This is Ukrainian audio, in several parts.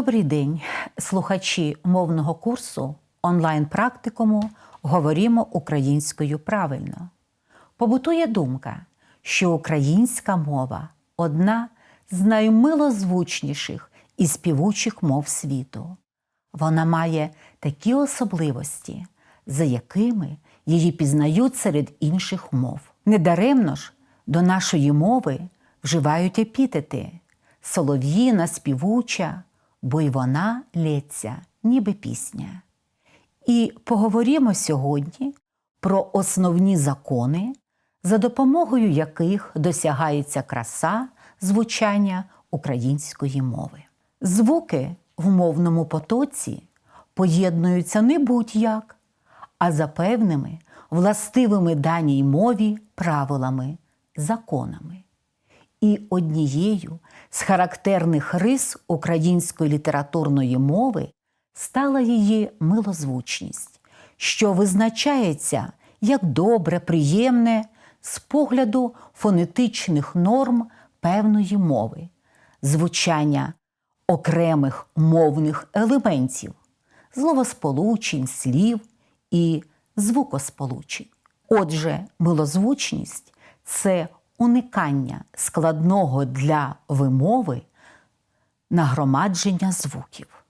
Добрий день, слухачі мовного курсу онлайн-практикуму Говоримо українською правильно. Побутує думка, що українська мова одна з наймилозвучніших і співучих мов світу. Вона має такі особливості, за якими її пізнають серед інших мов. Недаремно ж до нашої мови вживають епітети солов'їна, співуча, бо й вона лється, ніби пісня. І поговоримо сьогодні про основні закони, за допомогою яких досягається краса звучання української мови. Звуки в мовному потоці поєднуються не будь-як, а за певними властивими даній мові правилами, законами. І однією з характерних рис української літературної мови стала її милозвучність, що визначається як добре, приємне з погляду фонетичних норм певної мови, звучання окремих мовних елементів, словосполучень, слів і звукосполучень. Отже, милозвучність це уникання складного для вимови нагромадження звуків.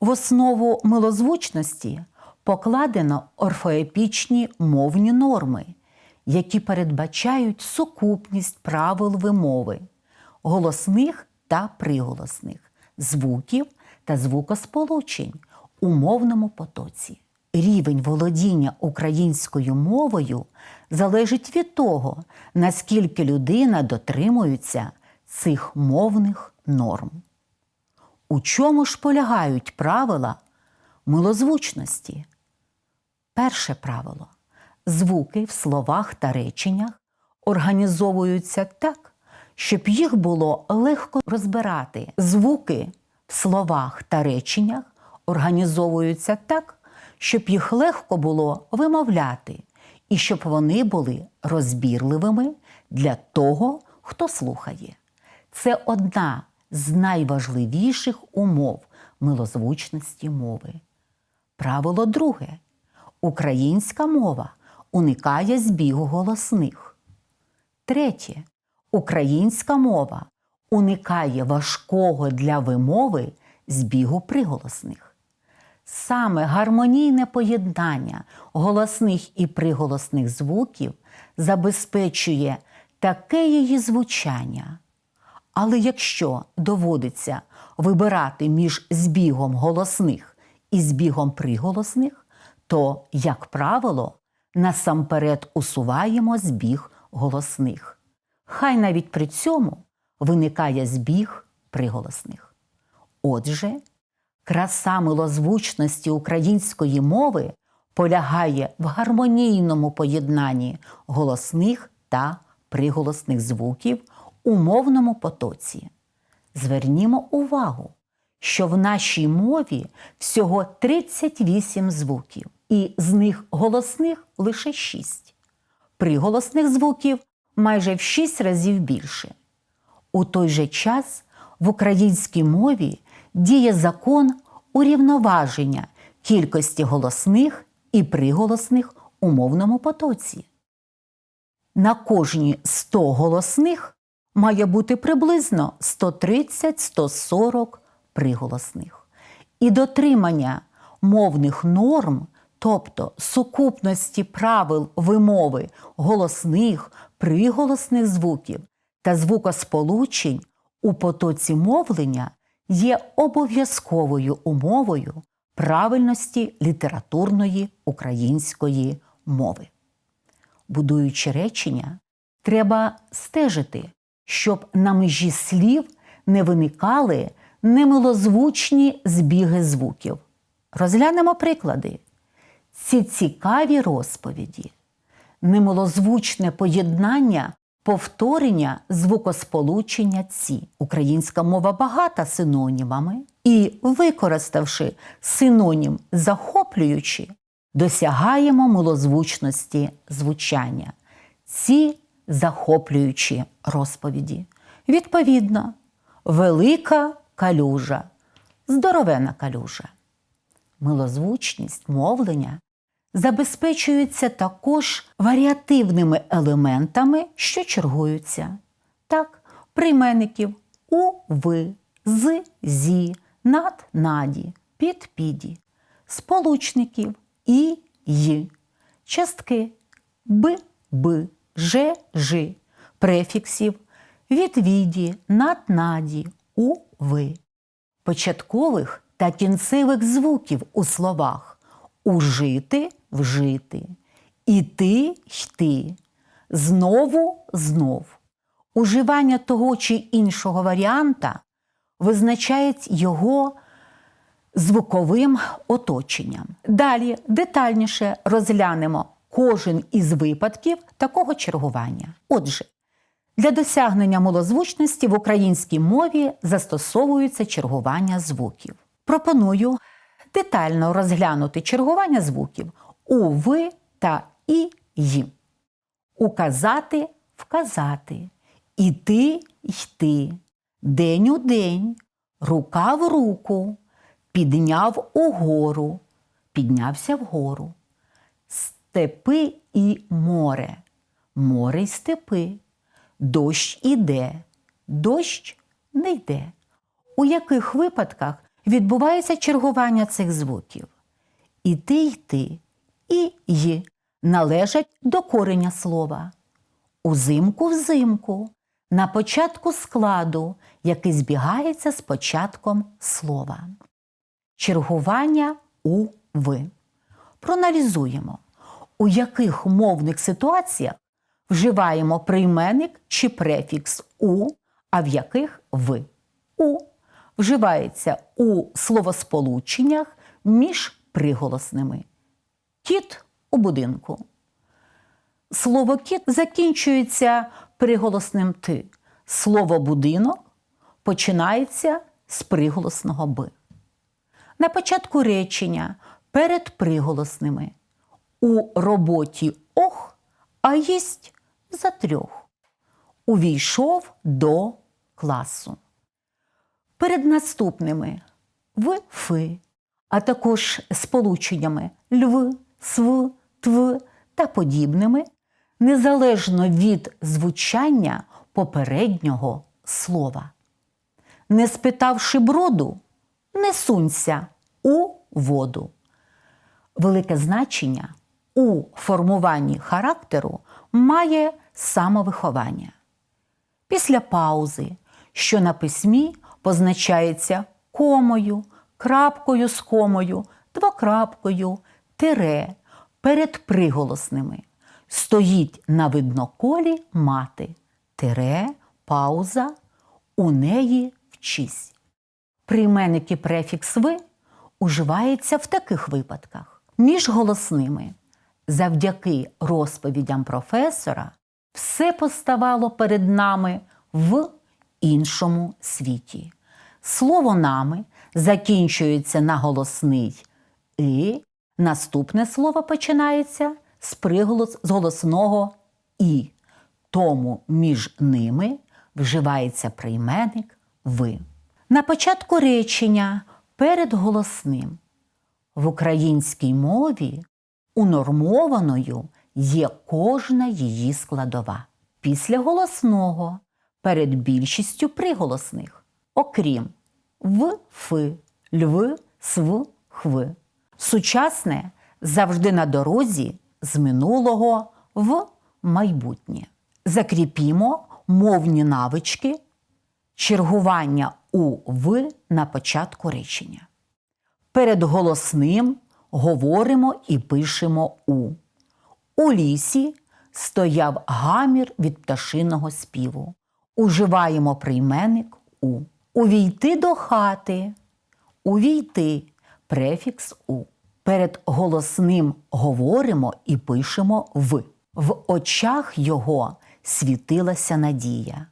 В основу милозвучності покладено орфоепічні мовні норми, які передбачають сукупність правил вимови, голосних та приголосних, звуків та звукосполучень у мовному потоці. Рівень володіння українською мовою залежить від того, наскільки людина дотримується цих мовних норм. У чому ж полягають правила милозвучності? Перше правило. Звуки в словах та реченнях організовуються так, щоб їх було легко розбирати. Звуки в словах та реченнях організовуються так, щоб їх легко було вимовляти, і щоб вони були розбірливими для того, хто слухає. Це одна з найважливіших умов милозвучності мови. Правило друге. Українська мова уникає збігу голосних. Третє. Українська мова уникає важкого для вимови збігу приголосних. Саме гармонійне поєднання голосних і приголосних звуків забезпечує таке її звучання. Але якщо доводиться вибирати між збігом голосних і збігом приголосних, то, як правило, насамперед усуваємо збіг голосних. Хай навіть при цьому виникає збіг приголосних. Отже, краса милозвучності української мови полягає в гармонійному поєднанні голосних та приголосних звуків у мовному потоці. Звернімо увагу, що в нашій мові всього 38 звуків, і з них голосних лише 6. Приголосних звуків майже в 6 разів більше. У той же час в українській мові діє закон урівноваження кількості голосних і приголосних у мовному потоці. На кожні 100 голосних має бути приблизно 130-140 приголосних. І дотримання мовних норм, тобто сукупності правил вимови голосних, приголосних звуків та звукосполучень у потоці мовлення є обов'язковою умовою правильності літературної української мови. Будуючи речення, треба стежити, щоб на межі слів не виникали немилозвучні збіги звуків. Розглянемо приклади. Ці цікаві розповіді, немилозвучне поєднання повторення звукосполучення ці. Українська мова багата синонімами, і, використавши синонім захоплюючи, досягаємо милозвучності звучання. Ці захоплюючі розповіді. Відповідно, велика калюжа, здоровена калюжа. Милозвучність мовлення забезпечується також варіативними елементами, що чергуються. Так, прийменників у, ви, з, зі, над, наді, під, піді, сполучників і, й, частки б, б, ж, ж, префіксів від, віді, над, наді, у, ви, початкових та кінцевих звуків у словах ужити, вжити, іти, йти, знову, знов. Уживання того чи іншого варіанта визначають його звуковим оточенням. Далі детальніше розглянемо кожен із випадків такого чергування. Отже, для досягнення милозвучності в українській мові застосовується чергування звуків. Пропоную детально розглянути чергування звуків у ви та і й. Указати вказати, іти йти, день у день, рука в руку, підняв угору, піднявся вгору, степи і море, море й степи, дощ іде, дощ не йде. У яких випадках відбувається чергування цих звуків? Іти йти і й належать до кореня слова. Узимку взимку, на початку складу, який збігається з початком слова. Чергування у ви. Проаналізуємо, у яких мовних ситуаціях вживаємо прийменник чи префікс у, а в яких ви. У вживається у словосполученнях між приголосними. Кіт у будинку. Слово кіт закінчується приголосним ти. Слово будинок починається з приголосного би. На початку речення перед приголосними. У роботі ох, а їсть за трьох. Увійшов до класу. Перед наступними в фи, а також сполученнями льв, св, тв та подібними, незалежно від звучання попереднього слова. Не спитавши броду, не сунься у воду. Велике значення у формуванні характеру має самовиховання. Після паузи, що на письмі позначається комою, крапкою з комою, двокрапкою, тире перед приголосними. Стоїть на видноколі мати, тире, пауза, у неї вчись. Прийменники префікс ви уживається в таких випадках. Між голосними. Завдяки розповідям професора все поставало перед нами в іншому світі. Слово нами закінчується на голосний и, наступне слово починається з приголос з голосного і. Тому між ними вживається прийменник ви. На початку речення перед голосним в українській мові унормованою є кожна її складова. Після голосного перед більшістю приголосних, окрім в, фи, льв, св, хв. Сучасне завжди на дорозі з минулого в майбутнє. Закріпімо мовні навички чергування у в на початку речення. Перед голосним говоримо і пишемо у. У лісі стояв гамір від пташиного співу. Уживаємо прийменник у. Увійти до хати. Увійти префікс у. Перед голосним говоримо і пишемо в. В очах його світилася надія.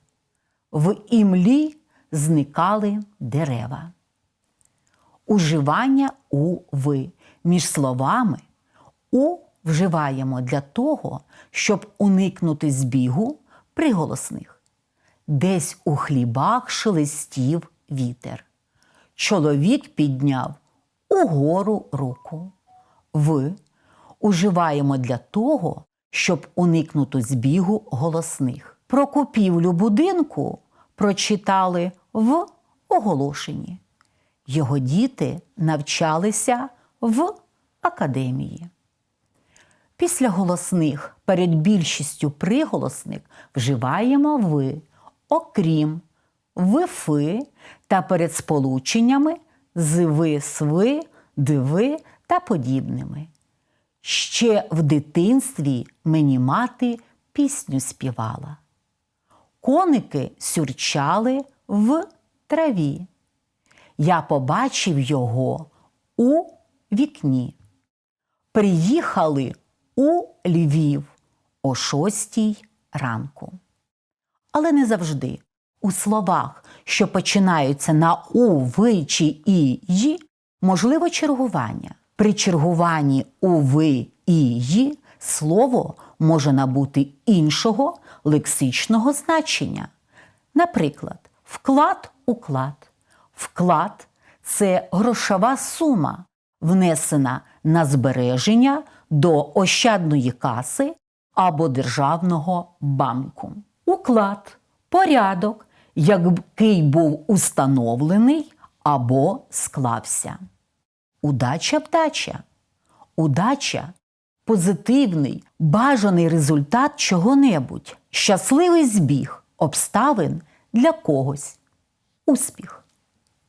В імлі зникали дерева. Уживання у ви. Між словами у вживаємо для того, щоб уникнути збігу приголосних. Десь у хлібах шелестів вітер. чоловік підняв угору руку. В уживаємо для того, щоб уникнути збігу голосних. Про купівлю будинку прочитали в оголошенні. Його діти навчалися в академії. Після голосних перед більшістю приголосних вживаємо ви, окрім, вифи та перед сполученнями з ви, сви, диви та подібними. Ще в дитинстві мені мати пісню співала. Коники сюрчали в траві. Я побачив його у вікні. Приїхали у Львів о шостій ранку. Але не завжди у словах, що починаються на у, ви чи і ї, можливо чергування. При чергуванні у ви і ї слово може набути іншого лексичного значення. Наприклад, вклад уклад. Вклад це грошова сума, внесена на збереження до ощадної каси або державного банку. Уклад порядок, який був установлений або склався. Удача вдача. Удача позитивний, бажаний результат чого-небудь, щасливий збіг обставин для когось. Успіх.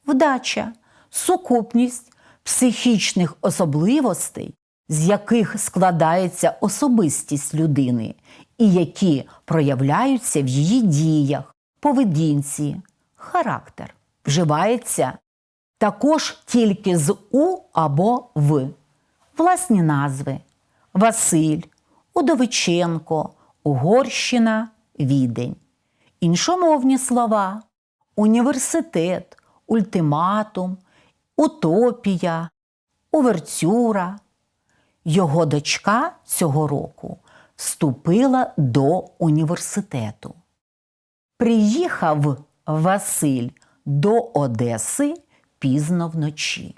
Вдача, сукупність психічних особливостей, з яких складається особистість людини, і які проявляються в її діях, поведінці, характер. Вживається також тільки з у або в. Власні назви Василь, Удовиченко, Угорщина, Відень. Іншомовні слова університет, ультиматум, утопія, увертюра. Його дочка цього року вступила до університету. Приїхав Василь до Одеси пізно вночі.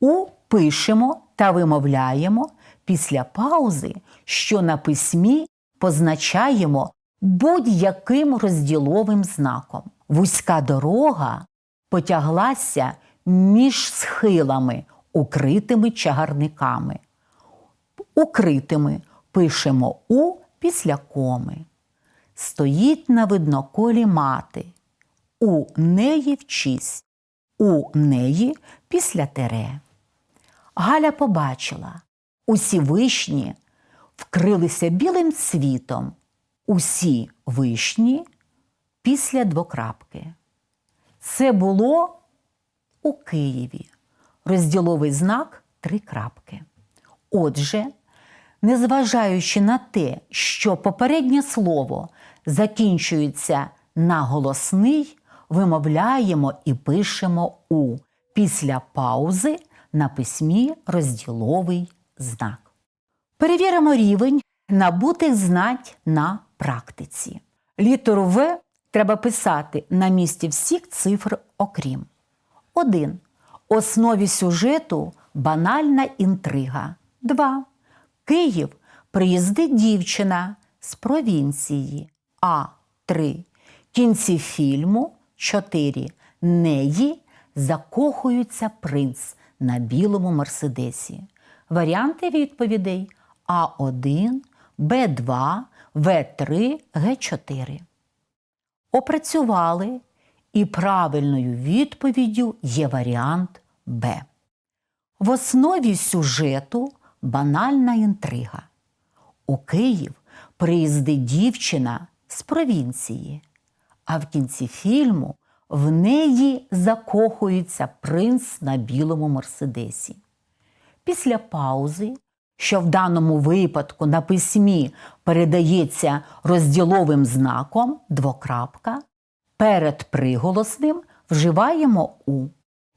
У пишемо та вимовляємо після паузи, що на письмі позначаємо будь-яким розділовим знаком. Вузька дорога потяглася між схилами, укритими чагарниками. Укритими пишемо у після коми. Стоїть на видноколі мати. У неї вчись, у неї після тере. Галя побачила, усі вишні вкрилися білим цвітом, усі вишні після двокрапки. Це було у Києві. Розділовий знак три крапки. Отже, незважаючи на те, що попереднє слово закінчується на голосний, вимовляємо і пишемо у після паузи на письмі розділовий знак. Перевіримо рівень набутих знать на практиці. Літеру В треба писати на місці всіх цифр окрім. 1. Основі сюжету банальна інтрига. 2. Київ приїздить дівчина з провінції. А. 3. Кінці фільму 4. Неї закохується принц на білому мерседесі. Варіанти відповідей А1, Б2, В3, Г4. Опрацювали, і правильною відповіддю є варіант Б. В основі сюжету банальна інтрига. У Київ приїздить дівчина з провінції, а в кінці фільму в неї закохується принц на білому мерседесі. Після паузи, що в даному випадку на письмі передається розділовим знаком двокрапка, перед приголосним вживаємо у.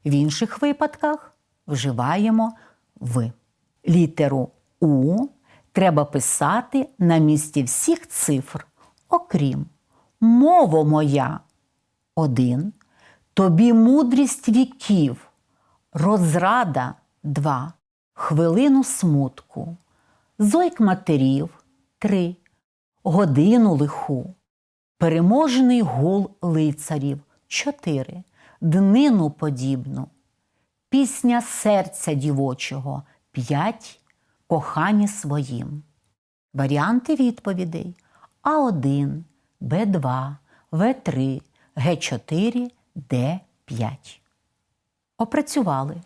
В інших випадках вживаємо в. Літеру У треба писати на місці всіх цифр, окрім мова моя 1, Тобі мудрість віків, розрада два, хвилину смутку, зойк матерів три, годину лиху, переможений гул лицарів чотири, днину подібну, пісня серця дівочого п'ять, кохані своїм. Варіанти відповідей А1, Б2, В3, Г4, Д5. Опрацювали.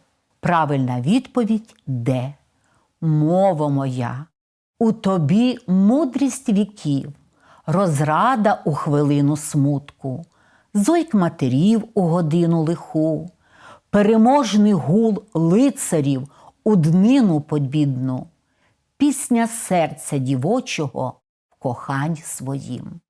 Правильна відповідь Д. Мова моя. У тобі мудрість віків, розрада у хвилину смутку, зойк матерів у годину лиху, переможний гул лицарів у днину подбідну, пісня серця дівочого в кохань своїм.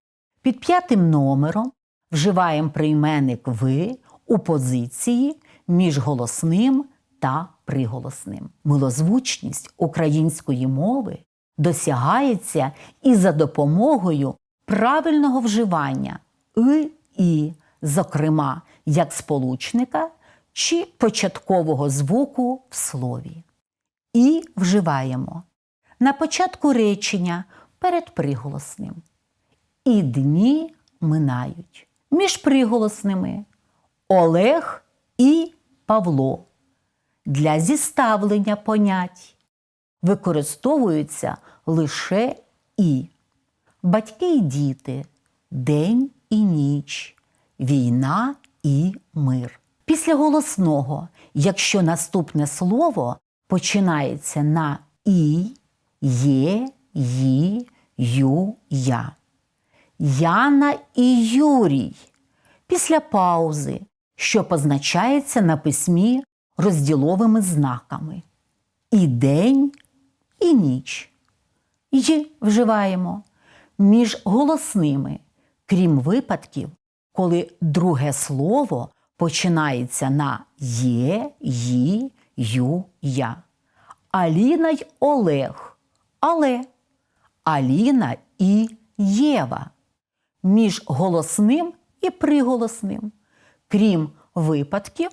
Під п'ятим номером вживаємо прийменник ви у позиції між голосним та приголосним. Милозвучність української мови досягається і за допомогою правильного вживання и і, зокрема, як сполучника чи початкового звуку в слові. І вживаємо на початку речення перед приголосним. І дні минають між приголосними Олег і Павло. Для зіставлення понять використовуються лише і батьки і діти, день і ніч, війна і мир. Після голосного, якщо наступне слово починається на і, є, ї, ю, я. Яна і Юрій. Після паузи, що позначається на письмі розділовими знаками. І день, і ніч. Й вживаємо між голосними, крім випадків, коли друге слово починається на є, ї, ю, я. Аліна й Олег, але Аліна і Єва між голосним і приголосним, крім випадків,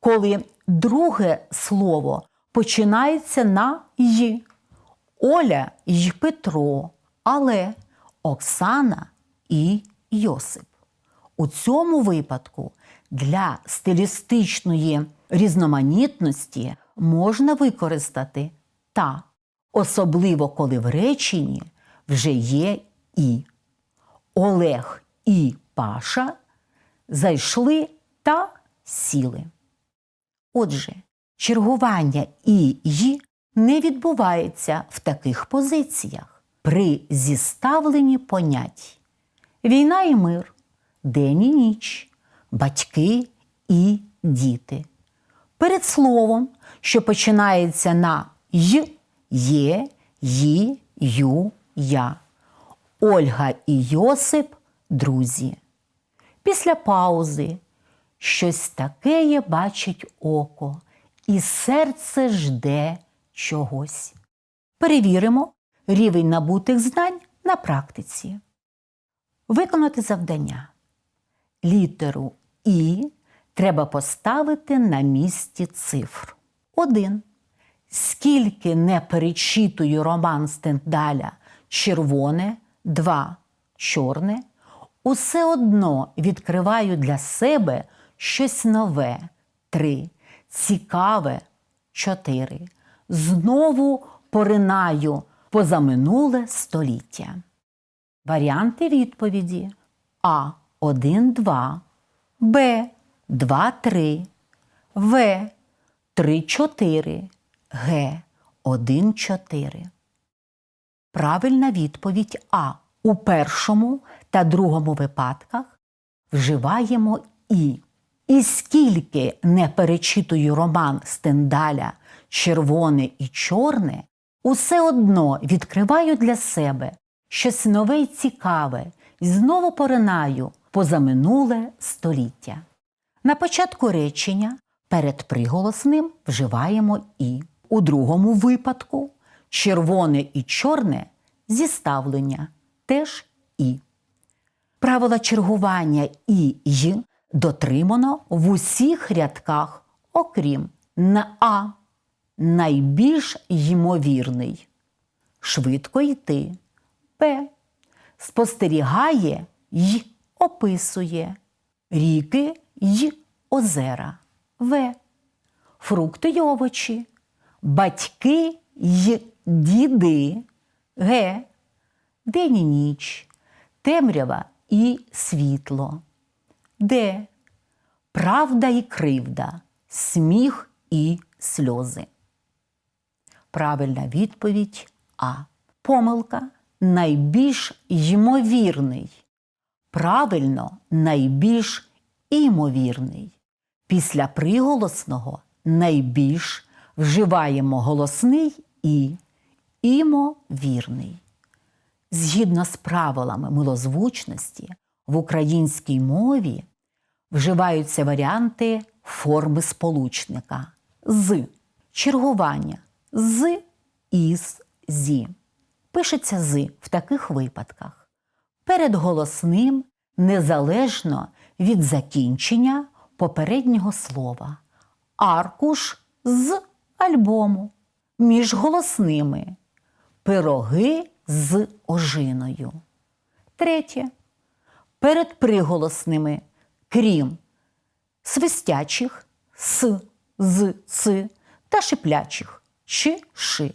коли друге слово починається на й. Оля й Петро, але Оксана і Йосип. У цьому випадку для стилістичної різноманітності можна використати та, особливо коли в реченні вже є і. Олег і Паша зайшли та сіли. Отже, чергування і «й» не відбувається в таких позиціях при зіставленні понять війна і мир, день і ніч, батьки і діти. Перед словом, що починається на й, є, ї, ю, я. Ольга і Йосип друзі. Після паузи щось таке бачить око, і серце жде чогось. Перевіримо рівень набутих знань на практиці. Виконати завдання. Літеру І треба поставити на місці цифр. 1. Скільки не перечитую роман Стендаля червоне, 2. чорне, усе одно відкриваю для себе щось нове 3. Цікаве 4. Знову поринаю позаминуле століття. Варіанти відповіді А 1, 2, Б 2, 3, В 3, 4, Г 1, 4. Правильна відповідь А. У першому та другому випадках вживаємо І. І скільки не перечитую роман Стендаля Червоне і чорне, усе одно відкриваю для себе щось нове й цікаве і знову поринаю позаминуле століття. На початку речення перед приголосним вживаємо І. У другому випадку червоне і чорне зіставлення теж І. Правила чергування і й дотримано в усіх рядках, окрім на А, найбільш ймовірний. Швидко йти. П. Спостерігає й описує. Ріки й озера. В. Фрукти й овочі. Батьки й діди. Г. День і ніч. Темрява і світло. Д. Правда і кривда. Сміх і сльози. Правильна відповідь А. Помилка найбільш ймовірний. Правильно найбільш імовірний. Після приголосного найбільш вживаємо голосний і імовірний. Згідно з правилами милозвучності в українській мові вживаються варіанти форми сполучника з чергування з із зі. Пишеться з в таких випадках. Перед голосним незалежно від закінчення попереднього слова. Аркуш з альбому. Між голосними. Пироги з ожиною. Третє. Перед приголосними, крім свистячих с, з, ц та шиплячих чи ши,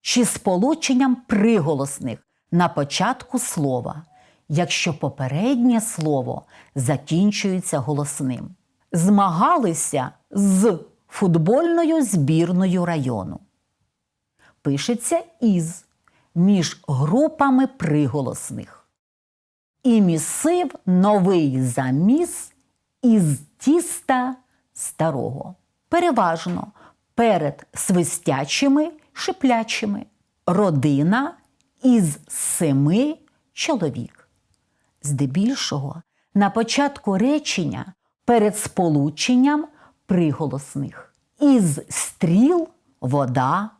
чи сполученням приголосних на початку слова, якщо попереднє слово закінчується голосним. Змагалися з футбольною збірною району. Пишеться із між групами приголосних. І місив новий заміс із тіста старого. Переважно перед свистячими шиплячими. Родина із семи чоловік. Здебільшого на початку речення перед сполученням приголосних. Із стріл вода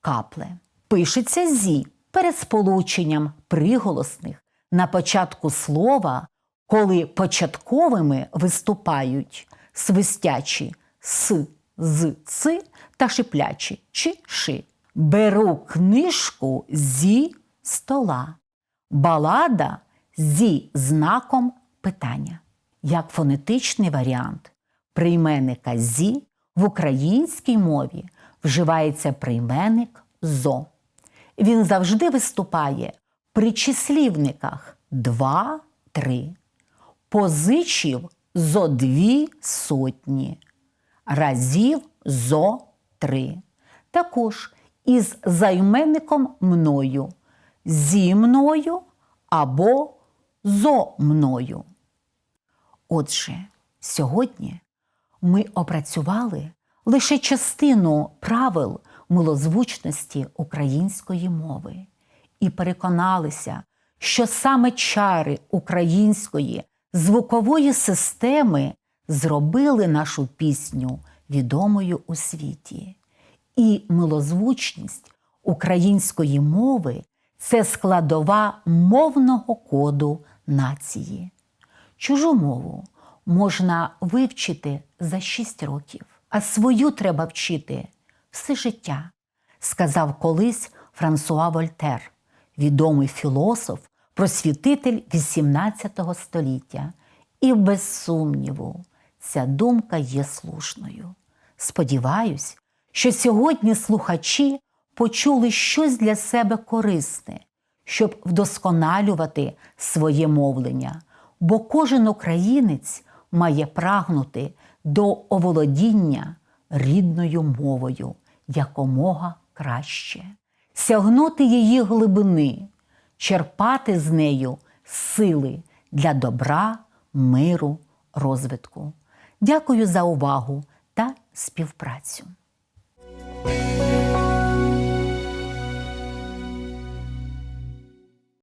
капле. Пишеться зі перед сполученням приголосних на початку слова, коли початковими виступають свистячі с, з, ц та шиплячі чи ши. Беру книжку зі стола. Балада зі знаком питання. Як фонетичний варіант прийменника зі в українській мові вживається прийменник зо. Він завжди виступає при числівниках два, три. Позичив зо дві сотні, разів зо три. Також із займенником мною, зі мною або зо мною. Отже, сьогодні ми опрацювали лише частину правил милозвучності української мови і переконалися, що саме чари української звукової системи зробили нашу пісню відомою у світі. І милозвучність української мови це складова мовного коду нації. Чужу мову можна вивчити за 6 років, а свою треба вчити все життя, сказав колись Франсуа Вольтер, відомий філософ, просвітитель XVIII століття. І без сумніву, ця думка є слушною. Сподіваюсь, що сьогодні слухачі почули щось для себе корисне, щоб вдосконалювати своє мовлення, бо кожен українець має прагнути до оволодіння рідною мовою якомога краще, сягнути її глибини, черпати з нею сили для добра, миру, розвитку. Дякую за увагу та співпрацю.